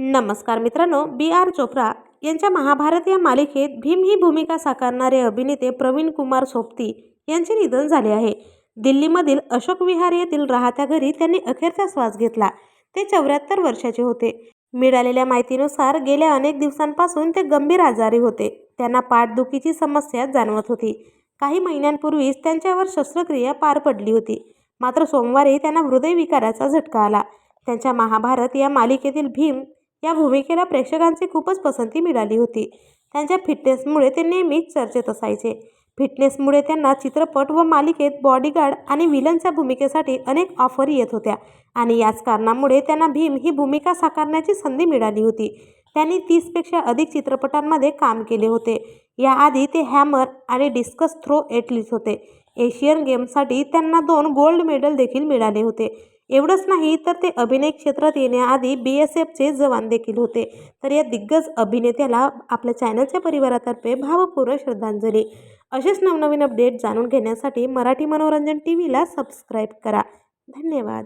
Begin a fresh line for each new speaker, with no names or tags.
नमस्कार मित्रांनो बी आर चोप्रा यांच्या महाभारत या मालिकेत भीम ही भूमिका साकारणारे अभिनेते प्रवीण कुमार सोबती यांचे निधन झाले आहे. दिल्लीमधील अशोक विहार येथील राहत्या घरी त्यांनी अखेरचा श्वास घेतला. ते चौऱ्याहत्तर वर्षाचे होते. मिळालेल्या माहितीनुसार गेल्या अनेक दिवसांपासून ते गंभीर आजारी होते. त्यांना पाठदुखीची समस्या जाणवत होती. काही महिन्यांपूर्वीच त्यांच्यावर शस्त्रक्रिया पार पडली होती. मात्र सोमवारी त्यांना हृदयविकाराचा झटका आला. त्यांच्या महाभारत या मालिकेतील भीम या भूमिकेला प्रेक्षकांची खूपच पसंती मिळाली होती. त्यांच्या फिटनेसमुळे ते नेहमीच चर्चेत असायचे. फिटनेसमुळे त्यांना चित्रपट व मालिकेत बॉडीगार्ड आणि विलनच्या भूमिकेसाठी अनेक ऑफर येत होत्या आणि याच कारणामुळे त्यांना भीम ही भूमिका साकारण्याची संधी मिळाली होती. त्यांनी तीसपेक्षा अधिक चित्रपटांमध्ये काम केले होते. याआधी ते हॅमर आणि डिस्कस थ्रो एटलीस होते. एशियन गेम्ससाठी त्यांना दोन गोल्ड मेडल देखील मिळाले होते. एवढंच नाही तर ते अभिनय क्षेत्रात येण्याआधी बी एस एफचे जवान देखील होते. तर या दिग्गज अभिनेत्याला आपल्या चॅनलच्या परिवारातर्फे भावपूर्ण श्रद्धांजली. असेच नवनवीन अपडेट जाणून घेण्यासाठी मराठी मनोरंजन टी व्हीला सबस्क्राईब करा. धन्यवाद.